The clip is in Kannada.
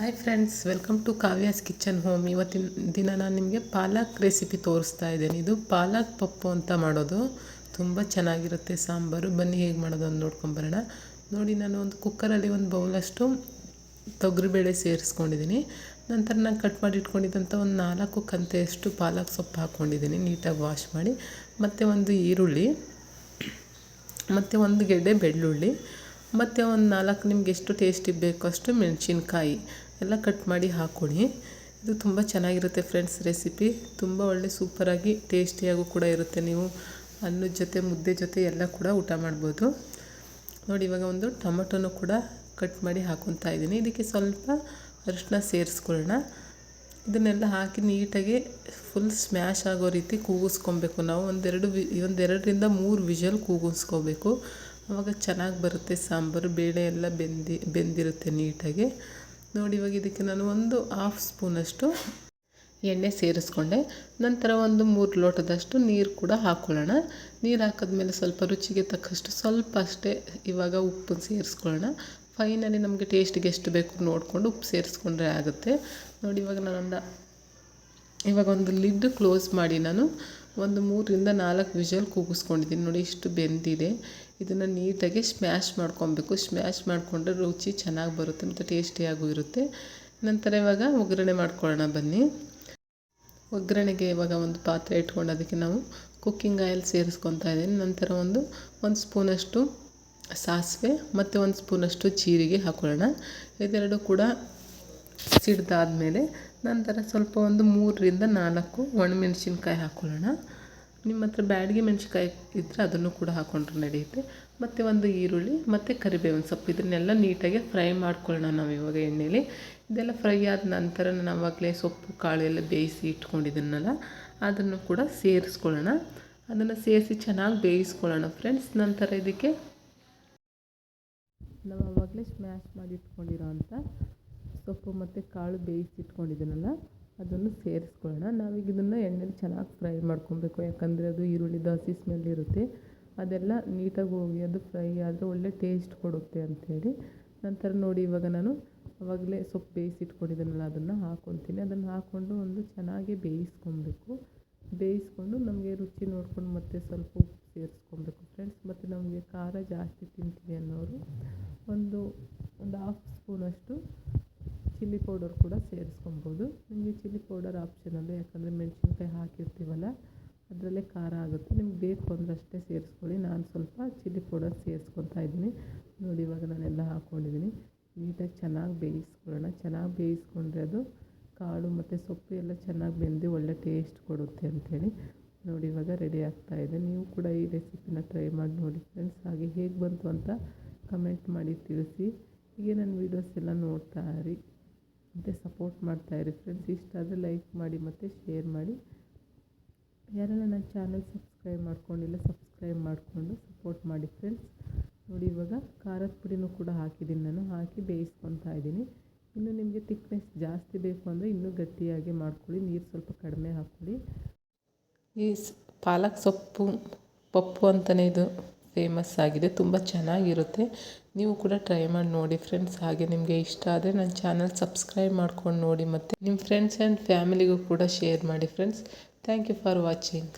Hi friends welcome to Kavya's kitchen home ಇವತ್ತಿನ ದಿನ ನಾನು ನಿಮಗೆ ಪಾಲಕ್ ರೆಸಿಪಿ ತೋರಿಸ್ತಾ ಇದ್ದೇನೆ. ಇದು ಪಾಲಕ್ ಪಪ್ಪು ಅಂತ ಮಾಡೋದು. ತುಂಬ ಚೆನ್ನಾಗಿರುತ್ತೆ ಸಾಂಬಾರು. ಬನ್ನಿ ಹೇಗೆ ಮಾಡೋದು ಅಂತ ನೋಡ್ಕೊಂಬರೋಣ ನೋಡಿ, ನಾನು ಒಂದು ಕುಕ್ಕರಲ್ಲಿ ಒಂದು ಬೌಲಷ್ಟು ತೊಗರಿಬೇಳೆ ಸೇರಿಸ್ಕೊಂಡಿದ್ದೀನಿ. ನಂತರ ನಾನು ಕಟ್ ಮಾಡಿ ಇಟ್ಕೊಂಡಿದ್ದಂಥ ಒಂದು ನಾಲ್ಕು ಕಂತೆಯಷ್ಟು ಪಾಲಕ್ ಸೊಪ್ಪು ಹಾಕ್ಕೊಂಡಿದ್ದೀನಿ. ನೀಟಾಗಿ ವಾಶ್ ಮಾಡಿ. ಮತ್ತು ಒಂದು ಈರುಳ್ಳಿ, ಮತ್ತು ಒಂದು ಗೆಡ್ಡೆ ಬೆಳ್ಳುಳ್ಳಿ ಮತ್ತು ಒಂದು ನಾಲ್ಕು ನಿಮ್ಗೆ ಎಷ್ಟು ಟೇಸ್ಟಿಗೆ ಬೇಕೋ ಅಷ್ಟು ಮೆಣಸಿನ್ಕಾಯಿ ಎಲ್ಲ ಕಟ್ ಮಾಡಿ ಹಾಕ್ಕೊಳ್ಳಿ ಇದು ತುಂಬ ಚೆನ್ನಾಗಿರುತ್ತೆ ಫ್ರೆಂಡ್ಸ್ ರೆಸಿಪಿ ತುಂಬ ಒಳ್ಳೆ ಸೂಪರಾಗಿ ಟೇಸ್ಟಿಯಾಗೂ ಕೂಡ ಇರುತ್ತೆ ನೀವು. ಅನ್ನದ ಜೊತೆ, ಮುದ್ದೆ ಜೊತೆ ಎಲ್ಲ ಕೂಡ ಊಟ ಮಾಡ್ಬೋದು. ನೋಡಿ, ಇವಾಗ ಒಂದು ಟೊಮಟೊನೂ ಕೂಡ ಕಟ್ ಮಾಡಿ ಹಾಕೊತಾ ಇದ್ದೀನಿ. ಇದಕ್ಕೆ ಸ್ವಲ್ಪ ಅರಿಶಿನ ಸೇರಿಸ್ಕೊಳ್ಳೋಣ. ಇದನ್ನೆಲ್ಲ ಹಾಕಿ ನೀಟಾಗಿ ಫುಲ್ ಸ್ಮ್ಯಾಶ್ ಆಗೋ ರೀತಿ ಕೂಗಿಸ್ಕೊಬೇಕು ನಾವು. ಒಂದೆರಡು ವಿ, ಒಂದೆರಡರಿಂದ ಮೂರು ವಿಷಲ್ ಕೂಗಿಸ್ಕೋಬೇಕು. ಆವಾಗ ಚೆನ್ನಾಗಿ ಬರುತ್ತೆ ಸಾಂಬಾರು, ಬೇಳೆ ಎಲ್ಲ ಬೆಂದಿ, ಬೆಂದಿರುತ್ತೆ ನೀಟಾಗಿ. ನೋಡಿ ಇವಾಗ ಇದಕ್ಕೆ ನಾನು ಒಂದು ಹಾಫ್ ಸ್ಪೂನಷ್ಟು ಎಣ್ಣೆ ಸೇರಿಸ್ಕೊಂಡೆ. ನಂತರ ಒಂದು ಮೂರು ಲೋಟದಷ್ಟು ನೀರು ಕೂಡ ಹಾಕ್ಕೊಳ್ಳೋಣ ನೀರು ಹಾಕಿದ್ಮೇಲೆ ಸ್ವಲ್ಪ ರುಚಿಗೆ ತಕ್ಕಷ್ಟು ಸ್ವಲ್ಪ ಅಷ್ಟೇ ಇವಾಗ ಉಪ್ಪು ಸೇರಿಸ್ಕೊಳ್ಳೋಣ. ಫೈನಲಿ ನಮಗೆ ಟೇಸ್ಟಿಗೆ ಎಷ್ಟು ಬೇಕು ನೋಡಿಕೊಂಡು ಉಪ್ಪು ಸೇರಿಸ್ಕೊಂಡ್ರೆ ಆಗುತ್ತೆ. ನೋಡಿ ಇವಾಗ ನಾನೊಂದು, ಇವಾಗ ಒಂದು ಲಿಡ್ ಕ್ಲೋಸ್ ಮಾಡಿ ನಾನು ಒಂದು ಮೂರರಿಂದ ನಾಲ್ಕು ವಿಷಲ್ ಕೂಗಿಸ್ಕೊಂಡಿದ್ದೀನಿ. ನೋಡಿ ಇಷ್ಟು ಬೆಂದಿದೆ. ಇದನ್ನು ನೀಟಾಗಿ ಸ್ಮ್ಯಾಶ್ ಮಾಡ್ಕೊಬೇಕು. ಸ್ಮ್ಯಾಶ್ ಮಾಡಿಕೊಂಡ್ರೆ ರುಚಿ ಚೆನ್ನಾಗಿ ಬರುತ್ತೆ ಮತ್ತು ಟೇಸ್ಟಿಯಾಗೂ ಇರುತ್ತೆ. ನಂತರ ಇವಾಗ ಒಗ್ಗರಣೆ ಮಾಡ್ಕೊಳ್ಳೋಣ ಬನ್ನಿ. ಒಗ್ಗರಣೆಗೆ ಇವಾಗ ಒಂದು ಪಾತ್ರೆ ಇಟ್ಕೊಂಡು ಅದಕ್ಕೆ ನಾವು ಕುಕ್ಕಿಂಗ್ ಆಯಿಲ್ ಸೇರಿಸ್ಕೊತಾ ಇದ್ದೀನಿ. ನಂತರ ಒಂದು ಒಂದು ಸ್ಪೂನಷ್ಟು ಸಾಸಿವೆ ಮತ್ತು ಒಂದು ಸ್ಪೂನಷ್ಟು ಜೀರಿಗೆ ಹಾಕೊಳ್ಳೋಣ. ಇದೆರಡು ಕೂಡ ಸಿಡ್ದಾದಮೇಲೆ ನಂತರ ಸ್ವಲ್ಪ ಒಂದು ಮೂರರಿಂದ ನಾಲ್ಕು ಒಣಮೆಣಸಿನ್ಕಾಯಿ ಹಾಕ್ಕೊಳ್ಳೋಣ ನಿಮ್ಮ ಹತ್ರ ಬ್ಯಾಡಗಿ ಮೆಣ್ಸಿನ್ಕಾಯಿ ಇದ್ದರೆ ಅದನ್ನು ಕೂಡ ಹಾಕ್ಕೊಂಡ್ರೆ ನಡೆಯುತ್ತೆ. ಮತ್ತು ಒಂದು ಈರುಳ್ಳಿ, ಮತ್ತು ಕರಿಬೇವಿನ ಸೊಪ್ಪು. ಇದನ್ನೆಲ್ಲ ನೀಟಾಗಿ ಫ್ರೈ ಮಾಡ್ಕೊಳ್ಳೋಣ ನಾವು ಇವಾಗ ಎಣ್ಣೆಲಿ. ಇದೆಲ್ಲ ಫ್ರೈ ಆದ ನಂತರ ನಾನು ಆವಾಗಲೇ ಸೊಪ್ಪು, ಕಾಳು ಎಲ್ಲ ಬೇಯಿಸಿ ಇಟ್ಕೊಂಡಿದ್ದೀನಲ್ಲ, ಅದನ್ನು ಕೂಡ ಸೇರಿಸ್ಕೊಳ್ಳೋಣ. ಅದನ್ನು ಸೇರಿಸಿ ಚೆನ್ನಾಗಿ ಬೇಯಿಸ್ಕೊಳ್ಳೋಣ ಫ್ರೆಂಡ್ಸ್. ನಂತರ ಇದಕ್ಕೆ ನಾವು ಆವಾಗಲೇ ಸ್ಮ್ಯಾಶ್ ಮಾಡಿ ಇಟ್ಕೊಂಡಿರೋ ಅಂಥ ಸೊಪ್ಪು ಮತ್ತು ಕಾಳು ಬೇಯಿಸಿ ಇಟ್ಕೊಂಡಿದ್ದೀನಲ್ಲ ಅದನ್ನು ಸೇರಿಸ್ಕೊಳ್ಳೋಣ. ನಾವೀಗ ಇದನ್ನು ಎಣ್ಣೆಲಿ ಚೆನ್ನಾಗಿ ಫ್ರೈ ಮಾಡ್ಕೊಬೇಕು. ಯಾಕಂದರೆ ಅದು ಈರುಳ್ಳಿ ದೋಸೆ ಸ್ಮೆಲ್ ಇರುತ್ತೆ. ಅದೆಲ್ಲ ನೀಟಾಗಿ ಹೋಗಿ ಅದು ಫ್ರೈ ಆದರೆ ಒಳ್ಳೆ ಟೇಸ್ಟ್ ಕೊಡುತ್ತೆ ಅಂಥೇಳಿ ನಂತರ ನೋಡಿ ಇವಾಗ ನಾನು ಆವಾಗಲೇ ಸೊಪ್ಪು ಬೇಯಿಸಿ ಇಟ್ಕೊಂಡಿದ್ದೀನಲ್ಲ ಅದನ್ನು ಹಾಕ್ಕೊತೀನಿ ಅದನ್ನು ಹಾಕ್ಕೊಂಡು ಒಂದು ಚೆನ್ನಾಗಿ ಬೇಯಿಸ್ಕೊಬೇಕು ಬೇಯಿಸ್ಕೊಂಡು ನಮಗೆ ರುಚಿ ನೋಡ್ಕೊಂಡು ಮತ್ತೆ ಸ್ವಲ್ಪ ಉಪ್ಪು ಸೇರಿಸ್ಕೊಬೇಕು ಫ್ರೆಂಡ್ಸ್ ಮತ್ತು ನಮಗೆ ಖಾರ ಜಾಸ್ತಿ ತಿಂತೀವಿ ಅನ್ನೋರು ಒಂದು ಒಂದು ಹಾಫ್ ಸ್ಪೂನಷ್ಟು ಚಿಲ್ಲಿ ಪೌಡರ್ ಕೂಡ ಸೇರಿಸ್ಕೊಬೋದು. ನಿಮಗೆ ಚಿಲ್ಲಿ ಪೌಡರ್ ಆಪ್ಷನಲ್ಲು ಯಾಕಂದರೆ ಮೆಣಸಿನ್ಕಾಯಿ ಹಾಕಿರ್ತೀವಲ್ಲ, ಅದರಲ್ಲೇ ಖಾರ ಆಗುತ್ತೆ. ನಿಮ್ಗೆ ಬೇಕು ಅಂದರೆ ಅಷ್ಟೇ ಸೇರಿಸ್ಕೊಳ್ಳಿ. ನಾನು ಸ್ವಲ್ಪ ಚಿಲ್ಲಿ ಪೌಡರ್ ಸೇರಿಸ್ಕೊತಾ ಇದ್ದೀನಿ. ನೋಡಿ, ಇವಾಗ ನಾನೆಲ್ಲ ಹಾಕ್ಕೊಂಡಿದ್ದೀನಿ ನೀಟಾಗಿ ಚೆನ್ನಾಗಿ ಬೇಯಿಸ್ಕೊಳ್ಳೋಣ. ಚೆನ್ನಾಗಿ ಬೇಯಿಸ್ಕೊಂಡ್ರೆ ಅದು ಕಾಳು ಮತ್ತು ಸೊಪ್ಪು ಎಲ್ಲ ಚೆನ್ನಾಗಿ ಬೆಂದು ಒಳ್ಳೆ ಟೇಸ್ಟ್ ಕೊಡುತ್ತೆ ಅಂಥೇಳಿ. ನೋಡಿ, ಇವಾಗ ರೆಡಿ ಆಗ್ತಾ ಇದೆ. ನೀವು ಕೂಡ ಈ ರೆಸಿಪಿನ ಟ್ರೈ ಮಾಡಿ ನೋಡಿ ಫ್ರೆಂಡ್ಸ್ ಹಾಗೆ ಹೇಗೆ ಬಂತು ಅಂತ ಕಮೆಂಟ್ ಮಾಡಿ ತಿಳಿಸಿ. ಹೀಗೆ ನನ್ನ ವೀಡಿಯೋಸ್ ಎಲ್ಲ ನೋಡ್ತಾ ಇರಿ. ಮತ್ತು ಸಪೋರ್ಟ್ ಮಾಡ್ತಾಯಿರಿ ಫ್ರೆಂಡ್ಸ್ ಇಷ್ಟ ಆದರೆ ಲೈಕ್ ಮಾಡಿ ಮತ್ತು ಶೇರ್ ಮಾಡಿ. ಯಾರೆಲ್ಲ ನನ್ನ ಚಾನಲ್ ಸಬ್ಸ್ಕ್ರೈಬ್ ಮಾಡ್ಕೊಂಡಿಲ್ಲ ಸಬ್ಸ್ಕ್ರೈಬ್ ಮಾಡಿಕೊಂಡು ಸಪೋರ್ಟ್ ಮಾಡಿ ಫ್ರೆಂಡ್ಸ್ ನೋಡಿ ಇವಾಗ ಖಾರದ ಪುಡಿನೂ ಕೂಡ ಹಾಕಿದ್ದೀನಿ ನಾನು. ಹಾಕಿ ಬೇಯಿಸ್ಕೊತಾ ಇದ್ದೀನಿ. ಇನ್ನು ನಿಮಗೆ ತಿಕ್ನೆಸ್ ಜಾಸ್ತಿ ಬೇಕು ಅಂದರೆ ಇನ್ನೂ ಗಟ್ಟಿಯಾಗಿ ಮಾಡ್ಕೊಳ್ಳಿ. ನೀರು ಸ್ವಲ್ಪ ಕಡಿಮೆ ಹಾಕ್ಕೊಳ್ಳಿ. ಈ ಪಾಲಕ್ ಸೊಪ್ಪು, ಪಪ್ಪು ಅಂತಲೇ ಇದು. ಫೇಮಸ್ ಆಗಿದೆ, ತುಂಬ ಚೆನ್ನಾಗಿರುತ್ತೆ. ನೀವು ಕೂಡ ಟ್ರೈ ಮಾಡಿ ನೋಡಿ ಫ್ರೆಂಡ್ಸ್ ಹಾಗೆ ನಿಮಗೆ ಇಷ್ಟ ಆದರೆ ನನ್ನ ಚಾನಲ್ ಸಬ್ಸ್ಕ್ರೈಬ್ ಮಾಡ್ಕೊಂಡು ನೋಡಿ ಮತ್ತು ನಿಮ್ಮ ಫ್ರೆಂಡ್ಸ್ ಆ್ಯಂಡ್ ಫ್ಯಾಮಿಲಿಗೂ ಕೂಡ ಶೇರ್ ಮಾಡಿ friends thank you for watching